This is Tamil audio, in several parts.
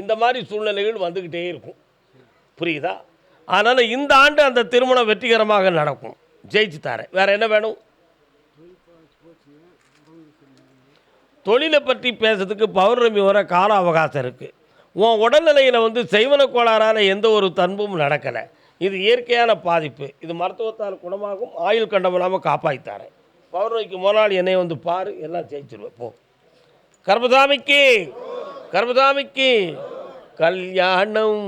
இந்த மாதிரி சூழ்நிலைகள் வந்துக்கிட்டே இருக்கும். புரியுதா? அதனால் இந்த ஆண்டு அந்த திருமணம் வெற்றிகரமாக நடக்கும். ஜெயிச்சு தாரேன் வேறு என்ன வேணும்? தொழிலை பற்றி பேசுறதுக்கு பௌர்ணமி வர கால அவகாசம் இருக்குது உன் உடல்நிலையில் வந்து செய்வன கோளாறால் எந்த ஒரு தன்பும் நடக்கலை. இது இயற்கையான பாதிப்பு. இது மருத்துவத்தால் குணமாகும் ஆயுள் கண்டமில்லாமல் காப்பாற்றித்தாரேன் பௌர்ணமிக்கு முதல் என்னை வந்து பாரு எல்லாம் ஜெயிச்சிருவேன். போ. கர்மசாமிக்கு கர்மசாமிக்கு கல்யாணம்.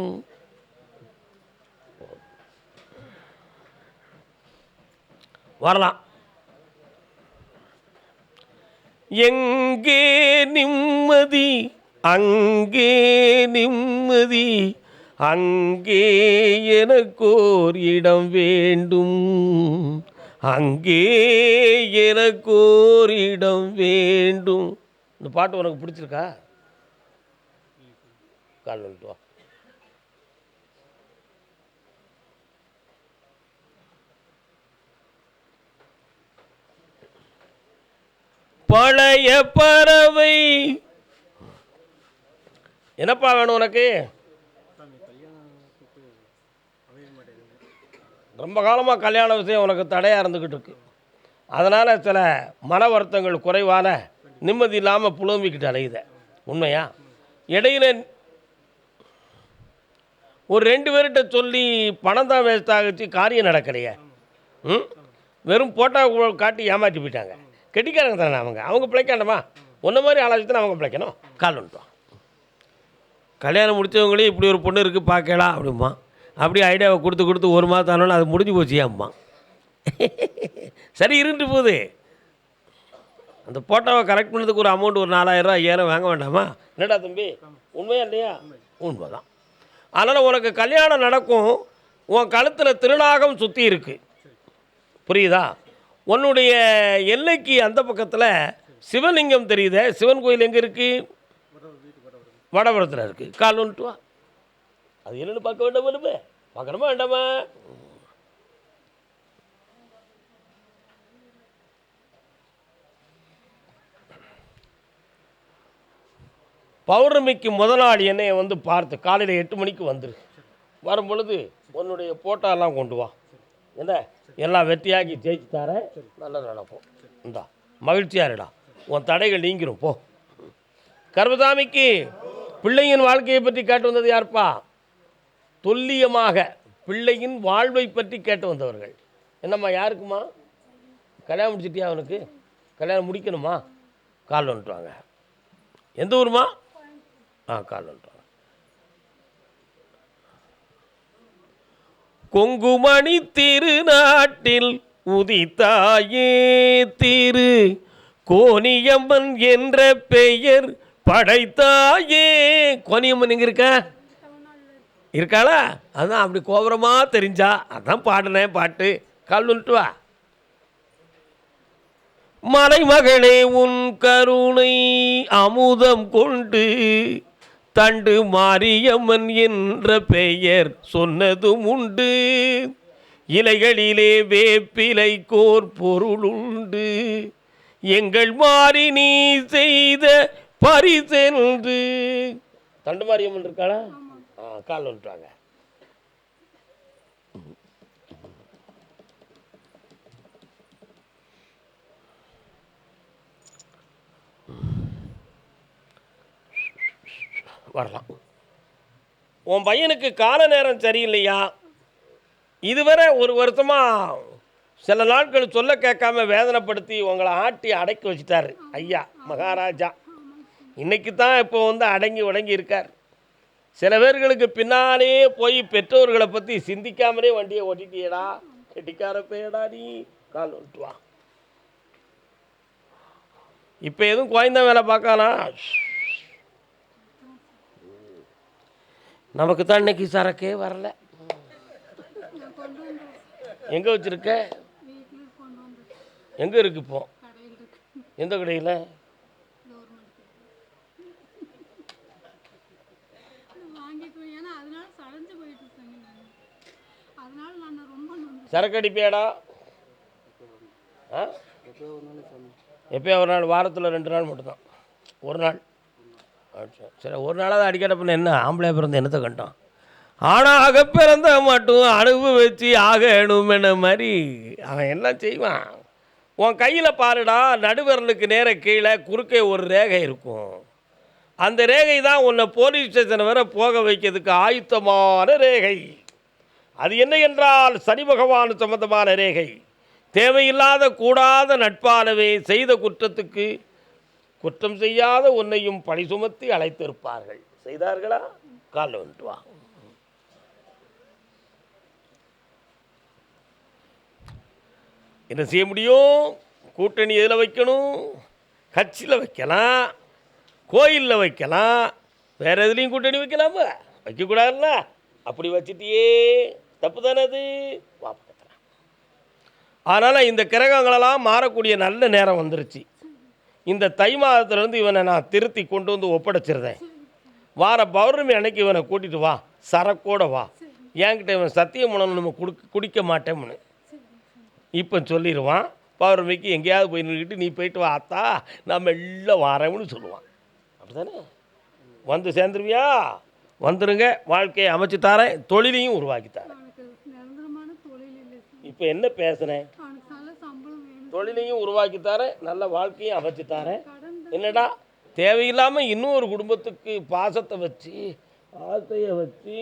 வரலாம். எங்கே நிம்மதி அங்கே நிம்மதி அங்கே எனக்கோர் இடம் வேண்டும். அங்கே எனக்கோர் இடம் வேண்டும். இந்த பாட்டு உனக்கு பிடிச்சிருக்கா? கால் வந்துட்டு வா. பழைய பறவை. என்னப்பா வேணும் உனக்கு? ரொம்ப காலமாக கல்யாண விஷயம் உனக்கு தடையாக இருந்துக்கிட்டு இருக்கு. அதனால் சில மன வருத்தங்கள் குறைவான நிம்மதி இல்லாமல் புலம்பிக்கிட்டு அலையுத. உண்மையா? இடையில ஒரு ரெண்டு பேர்கிட்ட சொல்லி பணம் தான் வேஸ்ட் ஆகிச்சு காரியம் நடக்கலையே. ம்? வெறும் போட்டா காட்டி ஏமாற்றி போயிட்டாங்க. கெட்டிக்காரங்க தானே அவங்க. அவங்க பிழைக்காண்டமா உன்ன மாதிரி ஆளாச்சு அவங்க பிழைக்கணும். கால் வந்துட்டோம் கல்யாணம் முடித்தவங்களே இப்படி ஒரு பொண்ணு இருக்குது பார்க்கலாம் அப்படிம்மா அப்படியே ஐடியாவை கொடுத்து கொடுத்து ஒரு மாதம் ஆனாலும் அது முடிஞ்சு போச்சு அம்மா சரி இருந்துட்டு போகுது. அந்த போட்டோவை கரெக்ட் பண்ணதுக்கு ஒரு அமௌண்ட் ஒரு நாலாயிரம் ஐயாயிரம் வாங்க வேண்டாமா? என்னடா தம்பி? உண்மையா இல்லையா? உண்மைதான். அதனால் உனக்கு கல்யாணம் நடக்கும் உன் கழுத்தில் திருநாகம் சுற்றி இருக்கு. புரியுதா? உன்னுடைய எல்லைக்கு அந்த பக்கத்தில் சிவலிங்கம் தெரியுத? சிவன் கோயில் எங்கே இருக்குது வடபுரத்தில் இருக்குது கால் வந்துட்டு வா. அது என்னென்னு பார்க்க வேண்டாம் நம்ம? பார்க்கணுமா வேண்டாமா? பௌர்ணமிக்கு முதல் நாள் என்னைய வந்து பார்த்து காலையில் எட்டு மணிக்கு வந்துரு. வரும் பொழுது உன்னுடைய போட்டோலாம் கொண்டு வா. என்ன? எல்லாம் வெற்றியாக்கி ஜெயிச்சு தரேன். நல்லா நடக்கும். இந்தா மகிழ்ச்சியாக இருடா. உன் தடைகள் நீங்கிரும் போ. கர்மதாமிக்கு பிள்ளையின் வாழ்க்கையை பற்றி கேட்டு வந்தது யாருப்பா? துல்லியமாக பிள்ளையின் வாழ்வை பற்றி கேட்டு வந்தவர்கள். என்னம்மா யாருக்குமா கல்யாணம் முடிச்சிட்டியா அவனுக்கு? கல்யாணம் முடிக்கணுமா? கால் வந்துட்டு வாங்க எந்த ஊருமா? ஆ கால் கொங்குமணி திருநாட்டில் உதித்தாயே திரு. கோணியம்மன் என்ற பெயர் படைத்தாயே. கோனியம்மன் எங்க இருக்கா? இருக்காளா? அதான் அப்படி கோபுரமா தெரிஞ்சா. அதான் பாடினேன் பாட்டு. கால் வா. மலைமகளே உன் கருணை அமுதம் கொண்டு தண்டு மாரியம்மன் என்ற பெயர் சொன்னதும் உண்டு. இலைகளிலே வேப்பிலை கோர் பொருளுண்டு எங்கள் மாறி நீ செய்த பரிசென்று. தண்டு மாரியம்மன் இருக்காளா? ஆ கால் வந்துட்டாங்க வரலாம். உன் பையனுக்கு கால நேரம் சரியில்லையா? இதுவரை ஒரு வருஷமாக சில நாட்கள் சொல்ல கேட்காம வேதனைப்படுத்தி உங்களை ஆட்டி அடக்கி வச்சிட்டார். ஐயா மகாராஜா. இன்னைக்கு தான் இப்போ வந்து அடங்கி உடங்கி இருக்கார். சில பேர்களுக்கு பின்னாலே போய் பெற்றோர்களை பற்றி சிந்திக்காமலே வண்டியை ஓட்டிட்டியடா. கெட்டிக்கார பேடா நீ. கால் வந்துட்டு இப்போ எதுவும் குழந்த வேலை பார்க்கானா நமக்கு தான் இன்னைக்கு சரக்கே வரல. எங்கே வச்சிருக்க? எங்கே இருக்கு இப்போ? எந்த கடையில்? சரக்கு அடிப்பியாடா? எப்பயோ ஒரு நாள் வாரத்தில் ரெண்டு நாள் மட்டும்தான். ஒரு நாள். சரி ஒரு நாளாவது அடிக்கடி பண்ண என்ன? ஆம்பளை பிறந்த என்னத்தை கண்டான்? ஆணாக பிறந்த மட்டும் அனுபவிச்சு ஆகணும் என்ன மாதிரி? அவன் என்ன செய்வான்? உன் கையில் பாருடா நடுவரலுக்கு நேர கீழே குறுக்கே ஒரு ரேகை இருக்கும். அந்த ரேகை தான் உன்னை போலீஸ் ஸ்டேஷன் வரை போக வைக்கிறதுக்கு ஆயுத்தமான ரேகை. அது என்ன என்றால் சனி பகவான் சம்பந்தமான ரேகை. தேவையில்லாத கூடாத நட்பானவே செய்த குற்றத்துக்கு குற்றம் செய்யாத உன்னையும் பழி சுமத்தி அழைத்திருப்பார்கள். செய்தார்களா? காலில் வந்துட்டு வா. என்ன செய்ய முடியும்? கூட்டணி எதில் வைக்கணும்? கட்சியில் வைக்கலாம். கோயிலில் வைக்கலாம். வேறு எதுலேயும் கூட்டணி வைக்கலாமா? வைக்கக்கூடாதுல்ல? அப்படி வச்சுட்டியே. தப்பு தானே அது? வா அதனால் இந்த கிரகங்களெல்லாம் மாறக்கூடிய நல்ல நேரம் வந்துருச்சு. இந்த தை மாதத்துலேருந்து இவனை நான் திருத்தி கொண்டு வந்து ஒப்படைச்சிருந்தேன். வார பௌர்ணமி அன்னைக்கு இவனை கூட்டிட்டு வா. சரக்கோட வா. என்கிட்ட இவன் சத்தியம் உணவு நம்ம குடுக்க குடிக்க மாட்டேன்னு இப்போ சொல்லிடுவான் பௌர்ணமிக்கு எங்கேயாவது போய் நின்றுக்கிட்டு நீ போயிட்டு வா அத்தா நான் மெல்ல வாரேன்னு சொல்லுவான். அப்படிதானே வந்து சேர்ந்துருவியா? வந்துருங்க. வாழ்க்கையை அமைச்சு தரேன். தொழிலையும் உருவாக்கி தரேன். இப்போ என்ன பேசுனேன் அவனுக்கு நல்ல சம்பளம் வேணும் தொழிலையும் உருவாக்கி தரேன் நல்ல வாழ்க்கையும் அமைச்சு தரேன் என்னடா தேவையில்லாமல் இன்னொரு குடும்பத்துக்கு பாசத்தை வச்சு ஆசையை வச்சு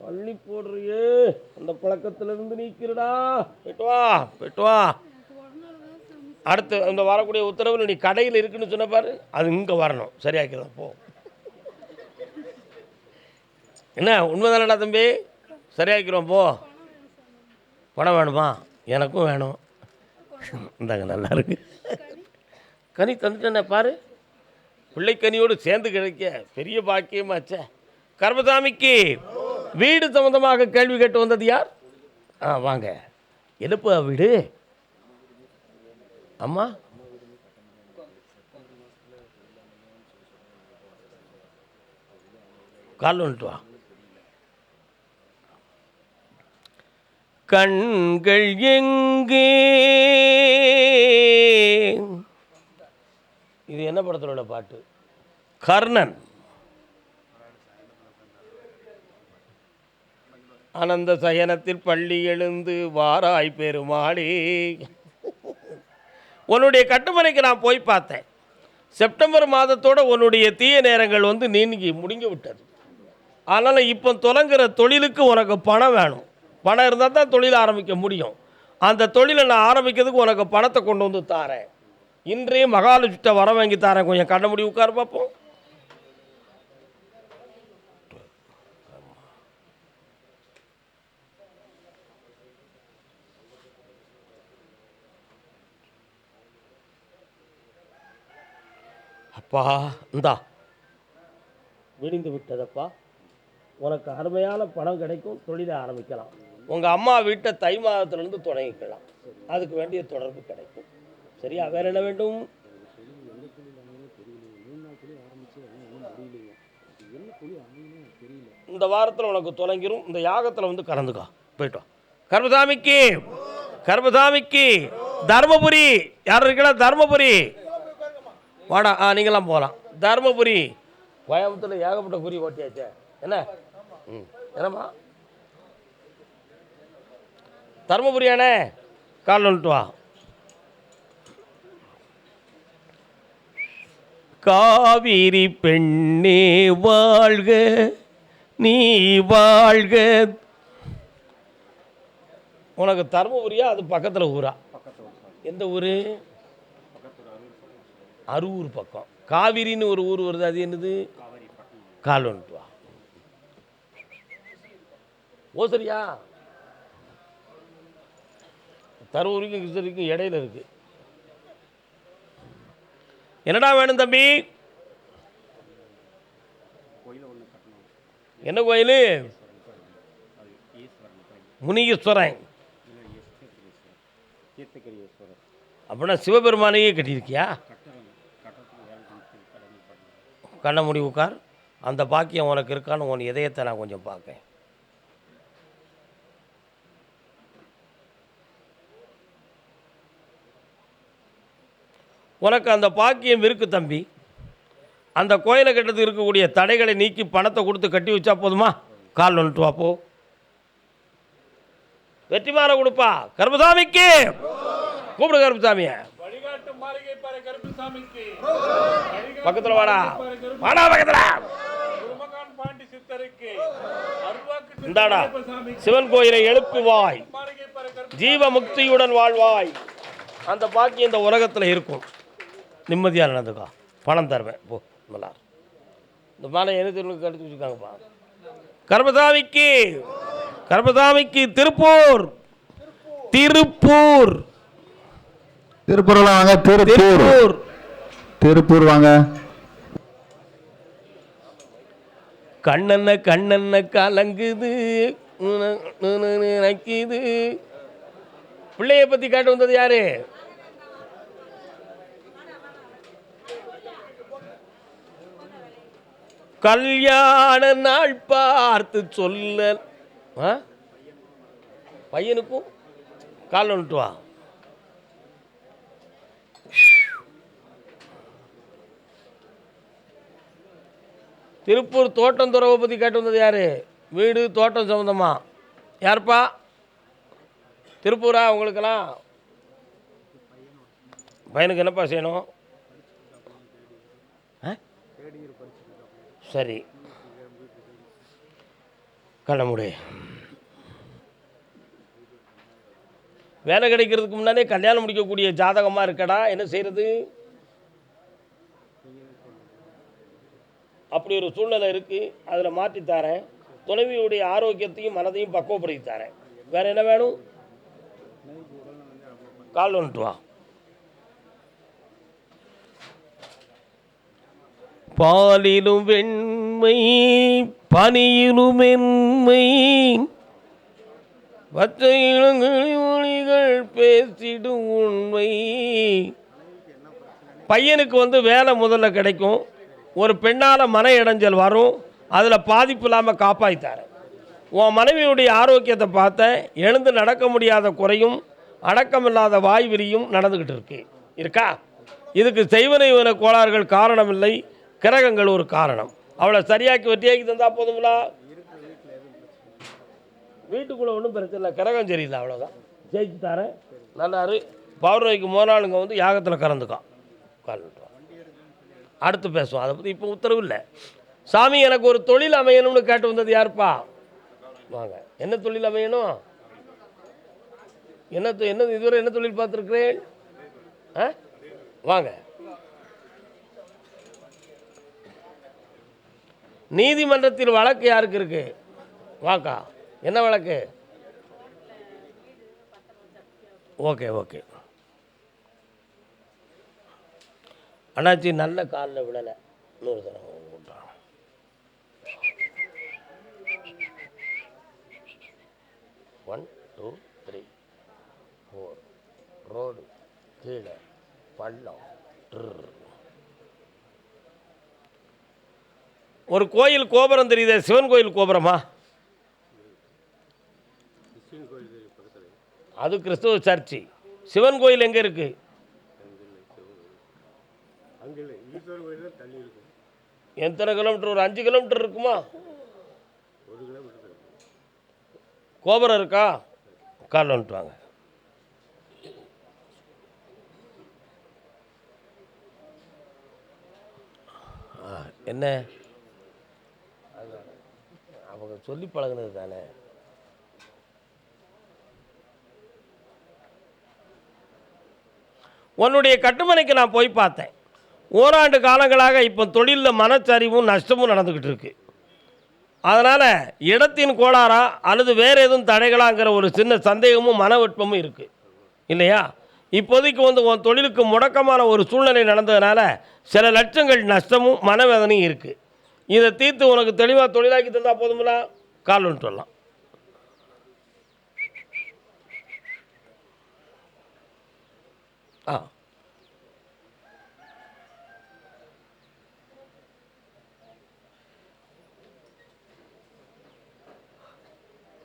பள்ளி போடுறியே அந்த பழக்கத்திலிருந்து நீக்கிறடா பெட்டுவா வா வா. அடுத்து இந்த வரக்கூடிய உத்தரவில் நீ கடையில் இருக்குன்னு சொன்ன பாரு அது இங்கே வரணும். சரியாக்கிறதா போ. என்ன உண்மைதானடா தம்பி? சரியாக்கிறோம் போ. பணம் வேணுமா? எனக்கும் வேணும். இந்தாங்க நல்லா இருக்கு. கனி தந்துட்டேனே பாரு? பிள்ளைக்கனியோடு சேர்ந்து கிடைக்க பெரிய பாக்கியமாச்சே. கர்மசாமிக்கு வீடு சம்மந்தமாக கேள்வி கேட்டு வந்தது யார்? ஆ வாங்க. எழுப்பா வீடு. அம்மா? கால் வந்துட்டு வா. கண்கள் எங்கே? இது என்ன படத்தில் உள்ள பாட்டு? கர்ணன். அனந்த சயனத்தில் பள்ளி எழுந்து வாராய் பெருமாளே. உன்னுடைய கட்டுமனைக்கு நான் போய் பார்த்தேன். செப்டம்பர் மாதத்தோட உன்னுடைய தீய நேரங்கள் வந்து நீங்கி முடிங்கி விட்டது. அதனால் இப்போ தொடங்குற தொழிலுக்கு உனக்கு பணம் வேணும். பணம் இருந்தால் தான் தொழில் ஆரம்பிக்க முடியும். அந்த தொழிலை நான் ஆரம்பிக்கிறதுக்கு உனக்கு பணத்தை கொண்டு வந்து தாரேன். இன்றே மகாலட்சுமிட்ட வர வாங்கி தாரேன். கொஞ்சம் கண்ண முடி உட்கார பார்ப்போம் அப்பா இந்தா. விடிந்து விட்டதப்பா. உனக்கு அருமையான பணம் கிடைக்கும். தொழிலை ஆரம்பிக்கலாம். உங்கள் அம்மா வீட்டை தை மாதத்துலேருந்து தொடங்கிக்கலாம். அதுக்கு வேண்டிய தொடர்பு கிடைக்கும். சரியா? வேற என்ன வேண்டும்? இந்த வாரத்தில் உனக்கு தொலைங்கிரும் இந்த யாகத்தில் வந்து கலந்துக்கோ போயிட்டோம் கர்மசாமிக்கு கர்மசாமிக்கு தர்மபுரி. யார் இருக்கா தர்மபுரி. வாடா ஆ நீங்களாம் போகலாம். தர்மபுரி. கோயம்புத்தூரில் ஏகப்பட்ட குறி ஓட்டியாச்சே. என்ன? ம். என்னம்மா? தருமபுரி அண்ணே கால் வந்துட்டு வா. காவிரி பெண்ணே வாழ்க நீ வாழ்க. உனக்கு தருமபுரியா? அது பக்கத்தில் ஊரா? எந்த ஊர்? அரூர் பக்கம். காவிரின்னு ஒரு ஊர் வருது அது என்னது? கால் வந்துட்டு வா. சரியா? தருமபுரிக்கும் கிருஷ்ணருக்கும் இடையில இருக்கு. என்னடா வேணும் தம்பி? என்ன கோயில்? முனீஸ்வரன். அப்படின்னா சிவபெருமானையே கட்டியிருக்கியா? கண்ண முடி உட்கார். அந்த பாக்கியம் உனக்கு இருக்கான்னு உன் இதயத்தை நான் கொஞ்சம் பார்க்கேன். உனக்கு அந்த பாக்கியம் இருக்கு தம்பி. அந்த கோயிலை கட்டுறதுக்கு இருக்கக்கூடிய தடைகளை நீக்கி பணத்தை கொடுத்து கட்டி வச்சா போதுமா? கால் வந்துட்டு வா போ. வெற்றி மாலை கொடுப்பா. கருப்பசாமிக்கு. கூப்பிடு கருப்புசாமிக்கு. பக்கத்தில் வாடா. வாடா பக்கத்தில். இந்தாடா. சிவன் கோயிலை எழுப்புவாய். ஜீவ முக்தியுடன் வாழ்வாய். அந்த பாக்கியம் இந்த உலகத்தில் இருக்கும். நிம்மதியாக நடந்துக்கோ பணம் தருவேன் போ நல்லா. இந்த மாலை திருவிழா எடுத்து வச்சுருக்காங்கப்பா கர்மசாமிக்கு கர்மசாமிக்கு திருப்பூர் திருப்பூர் திருப்பூர்லாம் வாங்க திருப்பூர் திருப்பூர் வாங்க கண்ணன்ன கண்ணன்ன கலங்குது நினைக்குது பிள்ளைய பற்றி கேட்டு வந்தது யாரு கல்யாண நாள் பார்த்து சொல்ல ஆ? பையனுக்கும் கால் வந்துட்டு வா. திருப்பூர் தோட்டம் துறவை பற்றி கேட்டு வந்தது யார்? வீடு தோட்டம் சம்மந்தமா யார்ப்பா? திருப்பூரா உங்களுக்கெல்லாம்? பையனுக்கு என்னப்பா செய்யணும்? ஆ? சரி. கடமுடைய வேலை கிடைக்கிறதுக்கு முன்னாலே கல்யாணம் முடிக்கக்கூடிய ஜாதகமாக இருக்கடா என்ன செய்கிறது அப்படி ஒரு சூழ்நிலை இருக்குது அதில் மாற்றி தரேன். துணைவியுடைய ஆரோக்கியத்தையும் மனதையும் பக்குவப்படுத்தி தரேன். வேறு என்ன வேணும்? கால் வந்துட்டு வா. பாலிலும் வெண்மை பனியிலும் மென்மை. பச்சை இளங்கிளி பேசிடும் உண்மை. பையனுக்கு வந்து வேலை முதல்ல கிடைக்கும். ஒரு பெண்ணால் மன இடைஞ்சல் வரும். அதில் பாதிப்பு இல்லாமல் காப்பாற்றித்தார் உன் மனைவியுடைய ஆரோக்கியத்தை பார்த்த எழுந்து நடக்க முடியாத குறையும் அடக்கமில்லாத வாய் விரியும் நடந்துக்கிட்டு இருக்கு. இருக்கா? இதுக்கு செய்வனை இவன கோளாறுகள் காரணமில்லை. கிரகங்கள் ஒரு காரணம். அவளை சரியாக்கி வெட்டியாக்கி தந்தால் போதுங்களா வீட்டுக்குள்ளே ஒன்றும் பிரச்சனை இல்லை. கிரகம் சரியில்லை அவ்வளோதான் ஜெயிச்சு தரேன். நல்லாரு. பௌர்ணமிக்கு மோனாளுங்க நாளுங்க வந்து யாகத்தில் கலந்துக்கான் உட்கார்ந்துட்டு அடுத்து பேசுவோம். அதை பற்றி இப்போ உத்தரவு இல்லை. சாமி எனக்கு ஒரு தொழில் அமையணும்னு கேட்டு வந்தது யாருப்பா? வாங்க. என்ன தொழில் அமையணும்? என்ன தொ- என்ன இதுவரை என்ன தொழில் பார்த்துருக்குறேன்? ஆ? வாங்க. நீதிமன்றத்தில் வழக்கு யாருக்கு இருக்கு? வாக்கா. என்ன வழக்கு? Okay okay. அண்ணாச்சி நல்ல காலில் விடலை நூறு தடவை விட்டான் one two three four road கீழே பள்ளம். ட்ரு. ஒரு கோயில் கோபுரம் தெரியுதே சிவன் கோயில் கோபுரமா? அது கிறிஸ்துவ சர்ச்சு. சிவன் கோயில் எங்கே இருக்கு? எத்தனை கிலோமீட்டர் ஒரு அஞ்சு கிலோமீட்டர் இருக்குமா? கோபுரம் இருக்கா? காலில் வந்துட்டு வாங்க என்ன? சொல்லி பழகுனது தானே? உன்னுடைய கட்டுமனைக்கு நான் போய் பார்த்தேன். ஓராண்டு காலங்களாக இப்போ தொழிலில் மனச்சரிவும் நஷ்டமும் நடந்துக்கிட்டு இருக்கு. அதனால் இடத்தின் கோளாறா அல்லது வேறு எதுவும் தடைகளாங்கிற ஒரு சின்ன சந்தேகமும் மனவெட்பமும் இருக்குது இல்லையா? இப்போதைக்கு வந்து உன் தொழிலுக்கு முடக்கமான ஒரு சூழ்நிலை நடந்ததுனால சில லட்சங்கள் நஷ்டமும் மனவேதனையும் இருக்குது இதை தீர்த்து உனக்கு தெளிவாக தொழிலாக்கி தந்தால் போதுமில்லா கால் வந்துட்டு வரலாம். ஆ.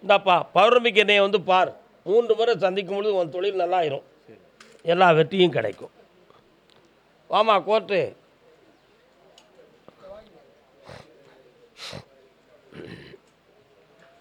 இந்தாப்பா பௌர்ணமிக்கு என்னைய வந்து பார். மூன்று முறை சந்திக்கும் பொழுது உன் தொழில் நல்லா ஆயிரும் எல்லா வெற்றியும் கிடைக்கும். வாமா கோர்ட்டு.